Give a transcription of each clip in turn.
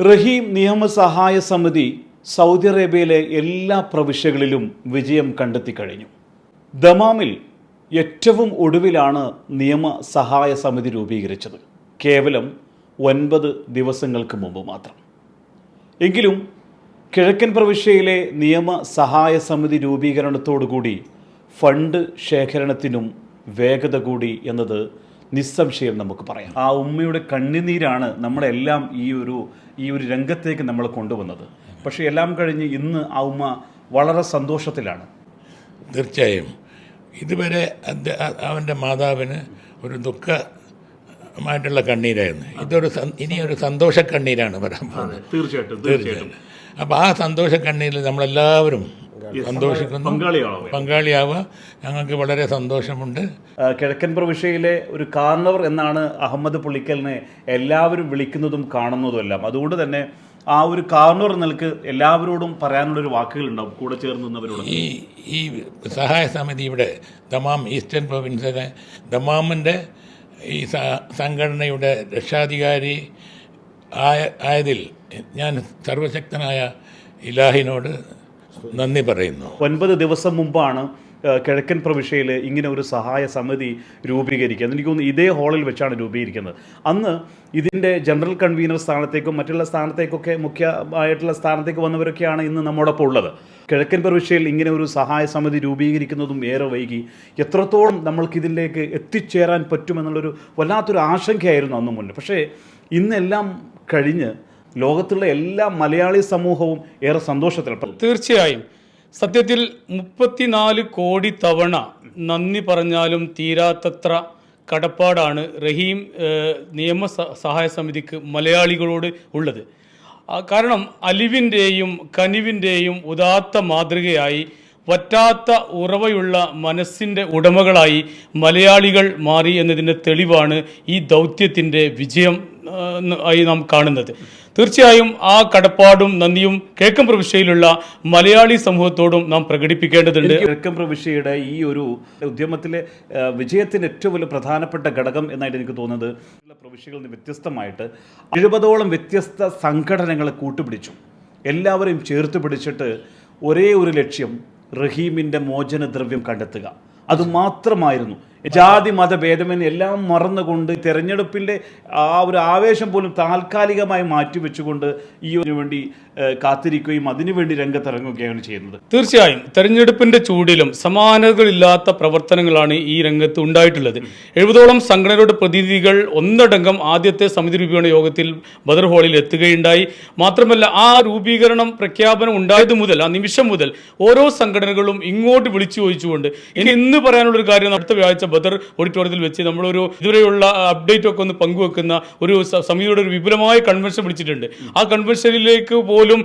റഹീം നിയമസഹായ സമിതി സൗദി അറേബ്യയിലെ എല്ലാ പ്രവിശ്യകളിലും വിജയം കണ്ടെത്തി കഴിഞ്ഞു. ദമാമിൽ ഏറ്റവും ഒടുവിലാണ് നിയമസഹായ സമിതി രൂപീകരിച്ചത്. കേവലം ഒൻപത് ദിവസങ്ങൾക്ക് മുമ്പ് മാത്രം. എങ്കിലും കിഴക്കൻ പ്രവിശ്യയിലെ നിയമസഹായ സമിതി രൂപീകരണത്തോടുകൂടി ഫണ്ട് ശേഖരണത്തിനും വേഗത കൂടി എന്നത് നിസ്സംശയം നമുക്ക് പറയാം. ആ ഉമ്മയുടെ കണ്ണുനീരാണ് നമ്മളെല്ലാം ഈ ഒരു ഈ ഒരു രംഗത്തേക്ക് നമ്മൾ കൊണ്ടുവന്നത്. പക്ഷേ എല്ലാം കഴിഞ്ഞ് ഇന്ന് ആ ഉമ്മ വളരെ സന്തോഷത്തിലാണ്. തീർച്ചയായും. ഇതുവരെ അവന്റെ മാതാവിന് ഒരു ദുഃഖ മായിട്ടുള്ള കണ്ണീരായിരുന്നു. ഇതൊരു ഇനിയൊരു സന്തോഷ കണ്ണീരാണ് വരാൻ പോകുന്നത്. തീർച്ചയായിട്ടും തീർച്ചയായിട്ടും. അപ്പോൾ ആ സന്തോഷ കണ്ണീരിൽ നമ്മളെല്ലാവരും സന്തോഷിക്കുന്നു. പങ്കാളിയാവുക പങ്കാളിയാവുക. ഞങ്ങൾക്ക് വളരെ സന്തോഷമുണ്ട്. കിഴക്കൻ പ്രവിശ്യയിലെ ഒരു കാർണവർ എന്നാണ് അഹമ്മദ് പുള്ളിക്കലിനെ എല്ലാവരും വിളിക്കുന്നതും കാണുന്നതും എല്ലാം അതുകൊണ്ട് തന്നെ ആ ഒരു കാർണവർ നിലയ്ക്ക് എല്ലാവരോടും പറയാനുള്ളൊരു വാക്കുകളുണ്ടാവും കൂടെ ചേർന്ന് നിന്നവരോട്. ഈ ഈ സഹായ സമിതി ഇവിടെ ദമാം ഈസ്റ്റേൺ പ്രൊവിൻസിലെ ദമാമിന്റെ ഈ സംഘടനയുടെ രക്ഷാധികാരി ആയ ആയതിൽ ഞാൻ സർവശക്തനായ ഇലാഹിനോട് നന്ദി പറയുന്നു. ഒൻപത് ദിവസം മുമ്പാണ് കിഴക്കൻ പ്രവിശ്യയിൽ ഇങ്ങനെ ഒരു സഹായ സമിതി രൂപീകരിക്കുക എനിക്ക് തോന്നുന്നു ഇതേ ഹാളിൽ വെച്ചാണ് രൂപീകരിക്കുന്നത്. അന്ന് ഇതിന്റെ ജനറൽ കൺവീനർ സ്ഥാനത്തേക്കും മറ്റുള്ള സ്ഥാനത്തേക്കൊക്കെ മുഖ്യമായിട്ടുള്ള സ്ഥാനത്തേക്ക് വന്നവരൊക്കെയാണ് ഇന്ന് നമ്മോടൊപ്പം ഉള്ളത്. കിഴക്കൻ പ്രവിശ്യയിൽ ഇങ്ങനെ ഒരു സഹായ സമിതി രൂപീകരിക്കുന്നതും ഏറെ വൈകി. എത്രത്തോളം നമ്മൾക്ക് ഇതിലേക്ക് എത്തിച്ചേരാൻ പറ്റുമെന്നുള്ളൊരു വല്ലാത്തൊരു ആശങ്കയായിരുന്നു അന്ന് മുന്നേ പക്ഷേ ഇന്നെല്ലാം കഴിഞ്ഞ് ലോകത്തുള്ള എല്ലാ മലയാളി സമൂഹവും ഏറെ സന്തോഷത്തിലാണ് തീർച്ചയായും. സത്യത്തിൽ മുപ്പത്തിനാല് കോടി തവണ നന്ദി പറഞ്ഞാലും തീരാത്തത്ര കടപ്പാടാണ് റഹീം നിയമ സഹായ സമിതിക്ക് മലയാളികളോട് ഉള്ളത്. കാരണം അലിവിന്റെയും കനിവിന്റെയും ഉദാത്ത മാതൃകയായി വറ്റാത്ത ഉറവയുള്ള മനസ്സിന്റെ ഉടമകളായി മലയാളികൾ മാറി എന്നതിന്റെ തെളിവാണ് ഈ ദൗത്യത്തിന്റെ വിജയം. ആയി നാം കാണുന്നത്. തീർച്ചയായും ആ കടപ്പാടും നന്ദിയും കിഴക്കൻ പ്രവിശ്യയിലുള്ള മലയാളി സമൂഹത്തോടും നാം പ്രകടിപ്പിക്കേണ്ടതുണ്ട്. കിഴക്കൻ പ്രവിശ്യയുടെ ഈ ഒരു ഉദ്യമത്തിലെ വിജയത്തിന് ഏറ്റവും വലിയ പ്രധാനപ്പെട്ട ഘടകം എന്നായിട്ട് എനിക്ക് തോന്നുന്നത് പ്രവിശ്യകളിൽ നിന്ന് വ്യത്യസ്തമായിട്ട് എഴുപതോളം വ്യത്യസ്ത സംഘടനകളെ കൂട്ടുപിടിച്ചു. എല്ലാവരെയും ചേർത്ത് പിടിച്ചിട്ട് ഒരേ ഒരു ലക്ഷ്യം റഹീമിന്റെ മോചനദ്രവ്യം കണ്ടെത്തുക. അത് മാത്രമായിരുന്നു. ജാതി മത ഭേദമെന്ന് എല്ലാം മറന്നുകൊണ്ട് തെരഞ്ഞെടുപ്പിന്റെ ആ ഒരു ആവേശം പോലും താൽക്കാലികമായി മാറ്റിവെച്ചുകൊണ്ട് ഈ ഒരു വേണ്ടി കാത്തിരിക്കുകയും അതിനുവേണ്ടി രംഗത്തിറങ്ങുകയാണ് ചെയ്യുന്നത്. തീർച്ചയായും തെരഞ്ഞെടുപ്പിന്റെ ചൂടിലും സമാനതകളില്ലാത്ത പ്രവർത്തനങ്ങളാണ് ഈ രംഗത്ത് ഉണ്ടായിട്ടുള്ളത്. എഴുപതോളം സംഘടനകളുടെ പ്രതിനിധികൾ ഒന്നടങ്കം ആദ്യത്തെ സമിതി രൂപീകരണ യോഗത്തിൽ ബദർ ഹാളിൽ എത്തുകയുണ്ടായി. മാത്രമല്ല ആ രൂപീകരണം പ്രഖ്യാപനം ഉണ്ടായത് മുതൽ ആ നിമിഷം മുതൽ ഓരോ സംഘടനകളും ഇങ്ങോട്ട് വിളിച്ചു ചോദിച്ചുകൊണ്ട് ഇനി ഇന്ന് പറയാനുള്ളൊരു കാര്യം അടുത്ത വ്യാഴ്ച ബദർ ഓഡിറ്റോറിയത്തിൽ വെച്ച് നമ്മളൊരു ഇതുവരെയുള്ള അപ്ഡേറ്റ് ഒക്കെ ഒന്ന് പങ്കുവെക്കുന്ന ഒരു സമിതിയുടെ ഒരു വിപുലമായ കൺവെൻഷൻ വിളിച്ചിട്ടുണ്ട്. ആ കൺവെൻഷനിലേക്ക് പോലും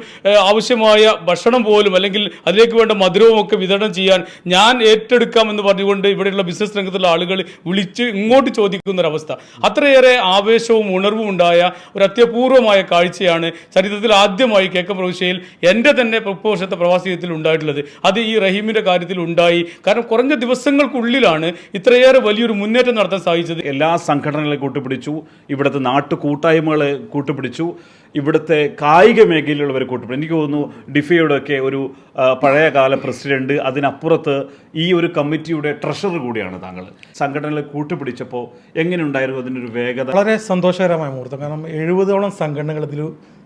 ആവശ്യമായ ഭക്ഷണം പോലും അല്ലെങ്കിൽ അതിലേക്ക് വേണ്ട മധുരവും ഒക്കെ വിതരണം ചെയ്യാൻ ഞാൻ ഏറ്റെടുക്കാം എന്ന് പറഞ്ഞുകൊണ്ട് ഇവിടെയുള്ള ബിസിനസ് രംഗത്തുള്ള ആളുകൾ വിളിച്ച് ഇങ്ങോട്ട് ചോദിക്കുന്ന ഒരവസ്ഥ അത്രയേറെ ആവേശവും ഉണർവും ഉണ്ടായ ഒരു അത്യപൂർവമായ കാഴ്ചയാണ് ചരിത്രത്തിൽ ആദ്യമായി കേക്ക പ്രവിശ്യയിൽ എന്റെ തന്നെ വർഷത്തെ പ്രവാസിയത്തിൽ ഉണ്ടായിട്ടുള്ളത്. അത് ഈ റഹീമിന്റെ കാര്യത്തിൽ ഉണ്ടായി. കാരണം കുറഞ്ഞ ദിവസങ്ങൾക്കുള്ളിലാണ് ഇത്രയേറെ വലിയൊരു മുന്നേറ്റം നടത്താൻ സാധിച്ചത് എല്ലാ സംഘടനകളെ കൂട്ടുപിടിച്ചു ഇവിടുത്തെ നാട്ടു കൂട്ടായ്മകളെ കൂട്ടുപിടിച്ചു ഇവിടുത്തെ കായിക മേഖലയിലുള്ളവരെ കൂട്ടുപിടിച്ചു. എനിക്ക് തോന്നുന്നു ഡിഫയുടെ ഒക്കെ ഒരു പഴയകാല പ്രസിഡന്റ് അതിനപ്പുറത്ത് ഈ ഒരു കമ്മിറ്റിയുടെ ട്രഷറർ കൂടിയാണ് താങ്കൾ. സംഘടനകളെ കൂട്ടുപിടിച്ചപ്പോൾ എങ്ങനെയുണ്ടായിരുന്നു അതിനൊരു വേഗത? വളരെ സന്തോഷകരമായ മുഹൂർത്തം. കാരണം എഴുപതോളം സംഘടനകൾ ഇതിൽ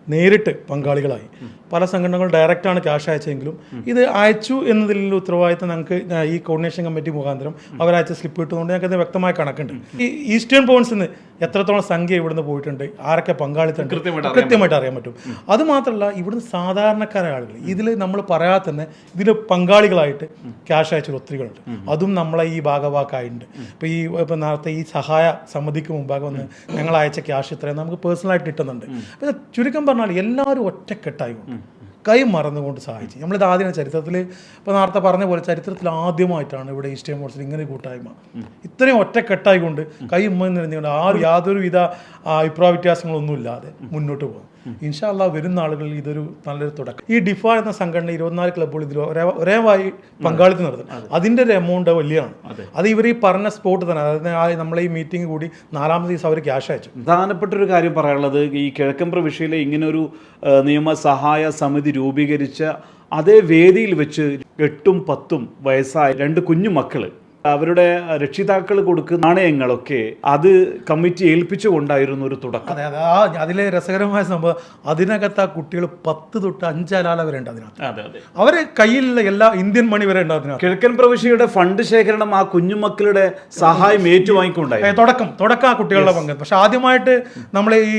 നേരിട്ട് പങ്കാളികളായി. പല സംഘടനകൾ ഡയറക്റ്റാണ് ക്യാഷ് അയച്ചെങ്കിലും ഇത് അയച്ചു എന്നതിലുള്ള ഉത്തരവാദിത്തം ഞങ്ങൾക്ക് ഈ കോർഡിനേഷൻ കമ്മിറ്റി മുഖാന്തരം അവരയച്ച സ്ലിപ്പ് കിട്ടുന്നതുകൊണ്ട് ഞങ്ങൾക്ക് വ്യക്തമായ കണക്കുണ്ട്. ഈ ഈസ്റ്റേൺ പോയിന്റ്സിൽ നിന്ന് എത്രത്തോളം സംഖ്യ ഇവിടുന്ന് പോയിട്ടുണ്ട്? ആരൊക്കെ പങ്കാളിത്തം കൃത്യമായിട്ട് അറിയാൻ പറ്റും. അത് മാത്രമല്ല ഇവിടുന്ന് സാധാരണക്കാരായ ആളുകൾ ഇതിൽ നമ്മൾ പറയാതെ തന്നെ ഇതിൽ പങ്കാളികളായിട്ട് ക്യാഷ് അയച്ച ഒത്തിരികളുണ്ട്. അതും നമ്മളെ ഈ ഭാഗവാക്കായിട്ടുണ്ട്. ഇപ്പോൾ ഈ ഇപ്പം നേരത്തെ ഈ സഹായ സമിതിക്ക് മുമ്പാകെ വന്ന് ഞങ്ങൾ അയച്ച ക്യാഷ് ഇത്രയും നമുക്ക് പേഴ്സണലായിട്ട് കിട്ടുന്നുണ്ട്. പിന്നെ ചുരുക്കം പറഞ്ഞാൽ എല്ലാവരും ഒറ്റക്കെട്ടായിക്കൊണ്ട് കൈ മറന്നുകൊണ്ട് സഹായിച്ചു നമ്മളിത് ആദ്യം ചരിത്രത്തിൽ ഇപ്പോൾ നേരത്തെ പറഞ്ഞ പോലെ ചരിത്രത്തിൽ ആദ്യമായിട്ടാണ് ഇവിടെ ഈസ്റ്റേൺ മോഡ്സിൽ ഇങ്ങനെ കൂട്ടായ്മ. ഇത്രയും ഒറ്റക്കെട്ടായിക്കൊണ്ട് കൈ ഉമ്മ നിറഞ്ഞുകൊണ്ട് ആ യാതൊരുവിധ അഭിപ്രായ വ്യത്യാസങ്ങളൊന്നും ഇല്ലാതെ മുന്നോട്ട് പോകും ഇൻഷാല്ല വരുന്ന ആളുകളിൽ ഇതൊരു നല്ലൊരു തുടക്കം. ഈ ഡിഫ എന്ന സംഘടന ഇരുപത്തിനാല് ക്ലബ്ബുകൾ ഇതിൽ ഒരേ വായി പങ്കാളിത്തം നടത്തും. അതിന്റെ ഒരു എമൗണ്ട് വലിയാണ്. അത്. ഇവർ ഈ പറഞ്ഞ സ്പോട്ട് തന്നെ അതായത് നമ്മളെ ഈ മീറ്റിംഗ് കൂടി നാലാമത്തെ ദിവസം അവർ ക്യാഷ് അയച്ചു. പ്രധാനപ്പെട്ട ഒരു കാര്യം പറയാനുള്ളത് ഈ കിഴക്കൻ പ്രവിശ്യയിലെ ഇങ്ങനൊരു നിയമസഹായ സമിതി രൂപീകരിച്ച അതേ വേദിയിൽ വെച്ച് എട്ടും പത്തും വയസ്സായ രണ്ട് കുഞ്ഞു മക്കൾ അവരുടെ രക്ഷിതാക്കൾ കൊടുക്കുന്ന നാണയങ്ങളൊക്കെ അത് കമ്മിറ്റി ഏൽപ്പിച്ചുകൊണ്ടായിരുന്നു ഒരു തുടക്കം. അതെ അതെ. ആ അതിലെ രസകരമായ സംഭവം അതിനകത്ത് ആ കുട്ടികൾ പത്ത് തൊട്ട് അഞ്ചാലാല വരെ ഉണ്ട് അതിനകത്ത്. അതെ അതെ. അവരെ കയ്യിലുള്ള എല്ലാ ഇന്ത്യൻ മണി വരെ ഉണ്ട് അതിനകത്ത്. കിഴക്കൻ പ്രവിശ്യയുടെ ഫണ്ട് ശേഖരണം ആ കുഞ്ഞുമക്കളുടെ സഹായം ഏറ്റുവാങ്ങിക്കൊണ്ടായി തുടക്കം തുടക്കം ആ കുട്ടികളുടെ പങ്ക്. പക്ഷെ ആദ്യമായിട്ട് നമ്മൾ ഈ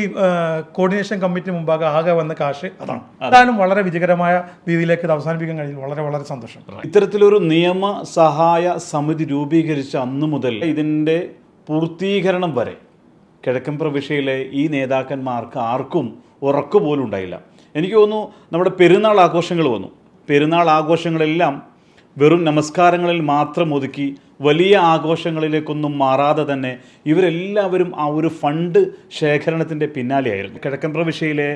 കോർഡിനേഷൻ കമ്മിറ്റി മുമ്പാകെ ആകെ വന്ന കാശ് അതാണ്. എന്തായാലും വളരെ വിജയകരമായ രീതിയിലേക്ക് ഇത് അവസാനിപ്പിക്കാൻ കഴിഞ്ഞു വളരെ വളരെ സന്തോഷം. ഇത്തരത്തിലൊരു നിയമ സഹായ സമിതി രൂപീകരിച്ച അന്നു മുതൽ ഇതിന്റെ പൂർത്തീകരണം വരെ കിഴക്കൻ പ്രവിശ്യയിലെ ഈ നേതാക്കന്മാർക്ക് ആർക്കും ഉറക്കു പോലും ഉണ്ടായില്ല. എനിക്ക് തോന്നുന്നു നമ്മുടെ പെരുന്നാൾ ആഘോഷങ്ങൾ വന്നു. പെരുന്നാൾ ആഘോഷങ്ങളെല്ലാം വെറും നമസ്കാരങ്ങളിൽ മാത്രം ഒതുക്കി വലിയ ആഘോഷങ്ങളിലേക്കൊന്നും മാറാതെ തന്നെ ഇവരെല്ലാവരും ആ ഒരു ഫണ്ട് ശേഖരണത്തിന്റെ പിന്നാലെയായിരുന്നു. കിഴക്കൻ പ്രവിശ്യയിലെ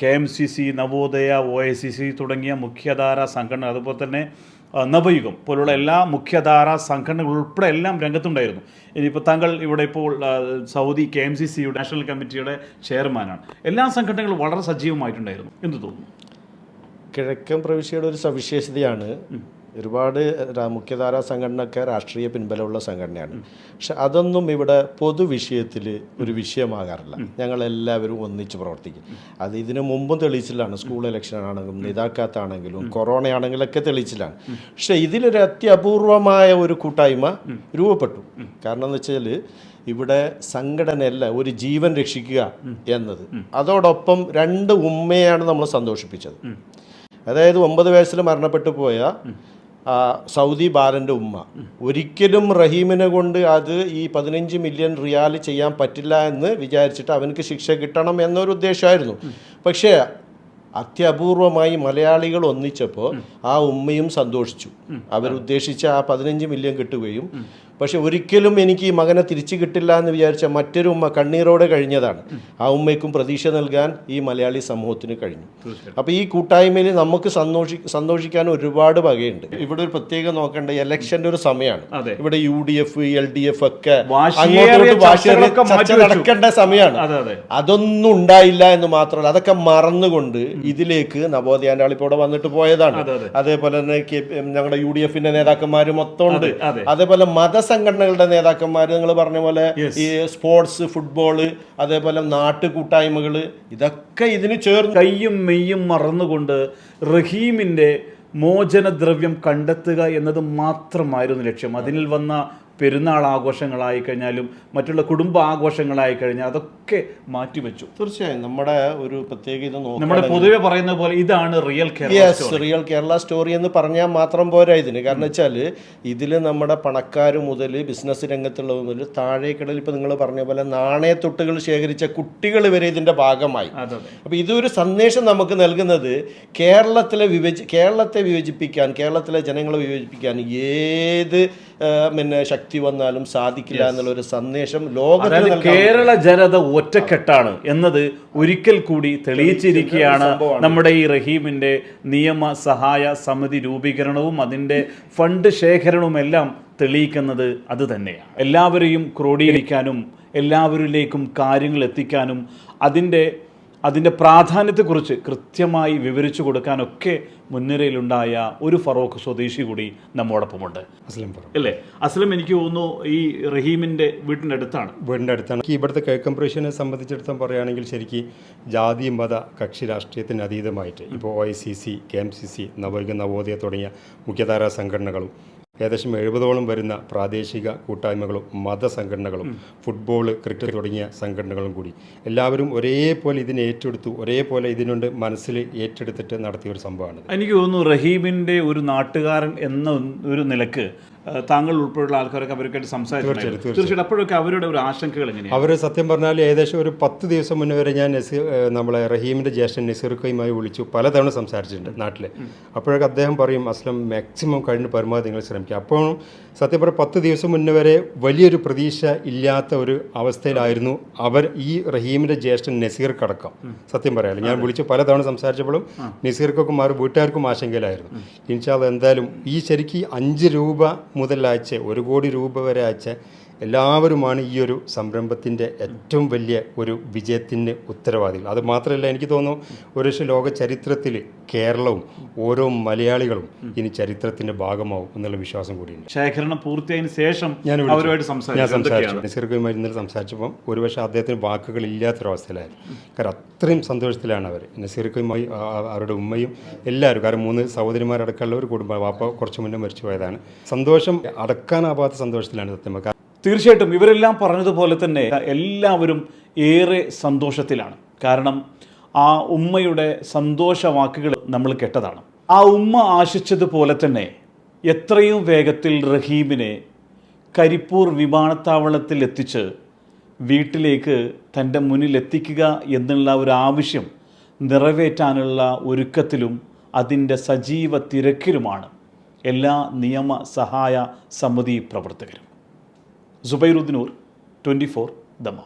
K M C C Navodaya O A C C തുടങ്ങിയ മുഖ്യധാര സംഘടന അതുപോലെ തന്നെ നവയുഗം പോലുള്ള എല്ലാ മുഖ്യധാര സംഘടനകൾ ഉൾപ്പെടെ എല്ലാം രംഗത്തുണ്ടായിരുന്നു. ഇനിയിപ്പോൾ താങ്കൾ ഇവിടെ ഇപ്പോൾ സൗദി കെ എം സി സിയുടെ നാഷണൽ കമ്മിറ്റിയുടെ ചെയർമാനാണ്. എല്ലാ സംഘടനകളും വളരെ സജീവമായിട്ടുണ്ടായിരുന്നു. എന്ന് തോന്നുന്നു? കിഴക്കൻ പ്രവിശ്യയുടെ ഒരു സവിശേഷതയാണ് ഒരുപാട് മുഖ്യധാരാ സംഘടനയൊക്കെ രാഷ്ട്രീയ പിൻബലമുള്ള സംഘടനയാണ്. പക്ഷെ അതൊന്നും ഇവിടെ പൊതുവിഷയത്തിൽ ഒരു വിഷയമാകാറില്ല. ഞങ്ങളെല്ലാവരും ഒന്നിച്ച് പ്രവർത്തിക്കും. അത് ഇതിനു മുമ്പും തെളിയിച്ചിലാണ്. സ്കൂൾ ഇലക്ഷൻ ആണെങ്കിലും നിതാക്കാത്താണെങ്കിലും കൊറോണ ആണെങ്കിലൊക്കെ തെളിയിച്ചില്ലാണ് പക്ഷെ ഇതിലൊരു അത്യപൂർവമായ ഒരു കൂട്ടായ്മ രൂപപ്പെട്ടു. കാരണം എന്ന് വെച്ചാൽ ഇവിടെ സംഘടനയല്ല ഒരു ജീവൻ രക്ഷിക്കുക എന്നത്. അതോടൊപ്പം രണ്ട് ഉമ്മയാണ് നമ്മൾ സന്തോഷിപ്പിച്ചത്. അതായത് ഒമ്പത് വയസ്സിൽ മരണപ്പെട്ടു പോയ സൗദി ബാലന്റെ ഉമ്മ. ഒരിക്കലും റഹീമിനെ കൊണ്ട് അത് ഈ പതിനഞ്ച് മില്യൺ റിയാൽ ചെയ്യാൻ പറ്റില്ല എന്ന് വിചാരിച്ചിട്ട് അവനക്ക് ശിക്ഷ കിട്ടണം എന്നൊരു ഉദ്ദേശമായിരുന്നു. പക്ഷേ അത്യപൂർവമായി മലയാളികൾ ഒന്നിച്ചപ്പോൾ ആ ഉമ്മയും സന്തോഷിച്ചു. അവരുദ്ദേശിച്ച ആ പതിനഞ്ച് മില്യൺ കിട്ടുകയും പക്ഷെ ഒരിക്കലും എനിക്ക് ഈ മകനെ തിരിച്ചു കിട്ടില്ല എന്ന് വിചാരിച്ച മറ്റൊരു ഉമ്മ കണ്ണീരോടെ കഴിഞ്ഞതാണ്. ആ ഉമ്മയ്ക്കും പ്രതീക്ഷ നൽകാൻ ഈ മലയാളി സമൂഹത്തിന് കഴിഞ്ഞു. അപ്പോൾ ഈ കൂട്ടായ്മയിൽ നമുക്ക് സന്തോഷി സന്തോഷിക്കാൻ ഒരുപാട് വകയുണ്ട്. ഇവിടെ ഒരു പ്രത്യേകം നോക്കേണ്ട ഇലക്ഷന്റെ ഒരു സമയമാണ്. ഇവിടെ U D F L D F ഒക്കെ ചർച്ച നടക്കേണ്ട സമയമാണ്. അതെ അതെ. അതൊന്നും ഉണ്ടായില്ല എന്ന് മാത്രമല്ല അതൊക്കെ മറന്നുകൊണ്ട് ഇതിലേക്ക് നവോദയാന്റെ ആളിപ്പോൾ ഇവിടെ വന്നിട്ട് പോയതാണ്. അതെ, അതെ. അതേപോലെ തന്നെ ഞങ്ങളുടെ യു ഡി എഫിന്റെ നേതാക്കന്മാർ മൊത്തമുണ്ട് അതേപോലെ അതെ, അതേപോലെ നേതാക്കന്മാർ നിങ്ങൾ പറഞ്ഞ പോലെ ഈ സ്പോർട്സ് ഫുട്ബോൾ അതേപോലെ നാട്ടുകൂട്ടായ്മകൾ ഇതൊക്കെ ഇതിന് ചേർന്ന് കയ്യും മെയ്യും മറന്നുകൊണ്ട് റഹീമിന്റെ മോചനദ്രവ്യം കണ്ടെത്തുക എന്നത് മാത്രമായിരുന്നു ലക്ഷ്യം. അതിൽ വന്ന പെരുന്നാൾ ആഘോഷങ്ങളായി കഴിഞ്ഞാലും മറ്റുള്ള കുടുംബ ആഘോഷങ്ങളായി കഴിഞ്ഞാൽ അതൊക്കെ മാറ്റിവെച്ചു. തീർച്ചയായും. നമ്മുടെ ഒരു പ്രത്യേക ഇത് നമ്മുടെ പൊതുവെ പറയുന്ന പോലെ ഇതാണ് real Kerala. Real Kerala story എന്ന് പറഞ്ഞാൽ മാത്രം പോരാ ഇതിന്. കാരണം വെച്ചാൽ ഇതിൽ നമ്മുടെ പണക്കാർ മുതൽ ബിസിനസ് രംഗത്തുള്ളത് മുതൽ താഴേക്കടയിൽ ഇപ്പോൾ നിങ്ങൾ പറഞ്ഞ പോലെ നാണയത്തൊട്ടുകൾ ശേഖരിച്ച കുട്ടികൾ വരെ ഇതിന്റെ ഭാഗമായി. അപ്പോൾ ഇതൊരു സന്ദേശം നമുക്ക് നൽകുന്നത് കേരളത്തിലെ വിഭജി കേരളത്തെ വിഭജിപ്പിക്കാൻ കേരളത്തിലെ ജനങ്ങളെ വിഭജിപ്പിക്കാൻ ഏത് പിന്നെ ശക്തി വന്നാലും സാധിക്കില്ല എന്നുള്ള ഒരു സന്ദേശം ലോകത്തിൽ കേരള ജനത ഒറ്റക്കെട്ടാണ് എന്നത് ഒരിക്കൽ കൂടി തെളിയിച്ചിരിക്കുകയാണ്. നമ്മുടെ ഈ റഹീമിന്റെ നിയമ സഹായ സമിതി രൂപീകരണവും അതിന്റെ ഫണ്ട് ശേഖരണവും എല്ലാം തെളിയിക്കുന്നത് അത് തന്നെയാണ്. എല്ലാവരെയും ക്രോഡീകരിക്കാനും എല്ലാവരിലേക്കും കാര്യങ്ങൾ എത്തിക്കാനും അതിന്റെ അതിന്റെ പ്രാധാന്യത്തെക്കുറിച്ച് കൃത്യമായി വിവരിച്ചു കൊടുക്കാനൊക്കെ മുൻനിരയിലുണ്ടായ ഒരു ഫറോക്ക് സ്വദേശി കൂടി നമ്മോടൊപ്പമുണ്ട്. അസ്ലം അല്ലേ? അസ്ലം എനിക്ക് തോന്നുന്നു ഈ റഹീമിന്റെ വീട്ടിന്റെ അടുത്താണ്. വീടിന്റെ അടുത്താണ്. ഇവിടുത്തെ കേക്കംപ്രേഷനെ സംബന്ധിച്ചിടത്തോളം പറയുകയാണെങ്കിൽ ശരിക്കും ജാതി മത കക്ഷി രാഷ്ട്രീയത്തിന് അതീതമായിട്ട്. ഇപ്പോൾ O I C C K M C C Navodaya തുടങ്ങിയ മുഖ്യധാരാ സംഘടനകളും ഏകദേശം എഴുപതോളം വരുന്ന പ്രാദേശിക കൂട്ടായ്മകളും മതസംഘടനകളും ഫുട്ബോൾ ക്രിക്കറ്റ് തുടങ്ങിയ സംഘടനകളും കൂടി. എല്ലാവരും ഒരേപോലെ ഇതിനെ ഏറ്റെടുത്തു ഒരേപോലെ ഇതിനുണ്ട് മനസ്സിൽ ഏറ്റെടുത്തിട്ട് നടത്തിയ ഒരു സംഭവമാണ് എനിക്ക് തോന്നുന്നു റഹീമിന്റെ ഒരു നാട്ടുകാരൻ എന്ന ഒരു നിലയ്ക്ക് താങ്കൾ ഉൾപ്പെടെയുള്ള ആൾക്കാരൊക്കെ അവരൊക്കെ സംസാരിച്ചു തീർച്ചയായിട്ടും അപ്പോഴൊക്കെ അവരുടെ ഒരു ആശങ്കകൾ എങ്ങനെയാണ്? അവർ സത്യം പറഞ്ഞാൽ ഏകദേശം ഒരു പത്ത് ദിവസം മുന്നേ വരെ ഞാൻ നസീർ നമ്മളെ റഹീമിന്റെ ജ്യേഷ്ഠൻ നസീർക്കയുമായി വിളിച്ചു പലതവണ സംസാരിച്ചിട്ടുണ്ട് നാട്ടിൽ അപ്പോഴൊക്കെ അദ്ദേഹം പറയും അസ്ലം മാക്സിമം കഴിഞ്ഞ് പരമാവധി നിങ്ങൾ ശ്രമിക്കുക. അപ്പോഴും സത്യം പറഞ്ഞാൽ പത്ത് ദിവസം മുന്നേ വരെ വലിയൊരു പ്രതീക്ഷ ഇല്ലാത്ത ഒരു അവസ്ഥയിലായിരുന്നു അവർ ഈ റഹീമിന്റെ ജ്യേഷ്ഠൻ നസീർക്കടക്കം. സത്യം പറയാമല്ലോ ഞാൻ വിളിച്ചു പലതവണ സംസാരിച്ചപ്പോഴും നസീർക്കൊക്കെ മാറി വീട്ടുകാർക്കും ആശങ്കയിലായിരുന്നു. ഇൻഷാൽ എന്തായാലും ഈ ശരിക്ക് അഞ്ച് രൂപ മുതൽ ഒരു കോടി രൂപ വരെ അയച്ച് എല്ലാവരുമാണ് ഈ ഒരു സംരംഭത്തിന്റെ ഏറ്റവും വലിയ ഒരു വിജയത്തിന് ഉത്തരവാദികൾ. അത് മാത്രമല്ല എനിക്ക് തോന്നുന്നു ഒരു പക്ഷേ ലോക ചരിത്രത്തിൽ കേരളവും ഓരോ മലയാളികളും ഇനി ചരിത്രത്തിന്റെ ഭാഗമാവും എന്നുള്ള വിശ്വാസം കൂടിയുണ്ട്. ശേഖരണം പൂർത്തിയായതിനു ശേഷം ഞാൻ. അവരുമായിട്ട് ഞാൻ സംസാരിച്ചു. നിസർഗമായി ഇന്നലെ സംസാരിച്ചപ്പം ഒരുപക്ഷെ അദ്ദേഹത്തിന് വാക്കുകൾ ഇല്ലാത്തൊരവസ്ഥയിലായിരുന്നു കാരണം അത്രയും സന്തോഷത്തിലാണ് അവർ. നസീർക്കുമായി അവരുടെ ഉമ്മയും എല്ലാവരും കാരണം മൂന്ന് സഹോദരിമാരടക്കമുള്ള ഒരു കുടുംബം വാപ്പ കുറച്ച് മുന്നേ മരിച്ചു പോയതാണ് സന്തോഷം അടക്കാനാവാത്ത സന്തോഷത്തിലാണ് സത്യം തീർച്ചയായിട്ടും ഇവരെല്ലാം പറഞ്ഞതുപോലെ തന്നെ എല്ലാവരും ഏറെ സന്തോഷത്തിലാണ്. കാരണം ആ ഉമ്മയുടെ സന്തോഷ വാക്കുകൾ നമ്മൾ കേട്ടതാണ്. ആ ഉമ്മ ആശിച്ചതുപോലെ തന്നെ എത്രയും വേഗത്തിൽ റഹീമിനെ കരിപ്പൂർ വിമാനത്താവളത്തിൽ എത്തിച്ച് വീട്ടിലേക്ക് തന്റെ മുന്നിൽ എത്തിക്കുക എന്നുള്ള ഒരു ആവശ്യം നിറവേറ്റാനുള്ള ഒരുക്കത്തിലും അതിന്റെ സജീവ തിരക്കിലുമാണ് എല്ലാ നിയമ സഹായ സമിതി പ്രവർത്തകരും. സുബൈറുദ്ദീനൂർ ട്വന്റി ഫോർ ദമ.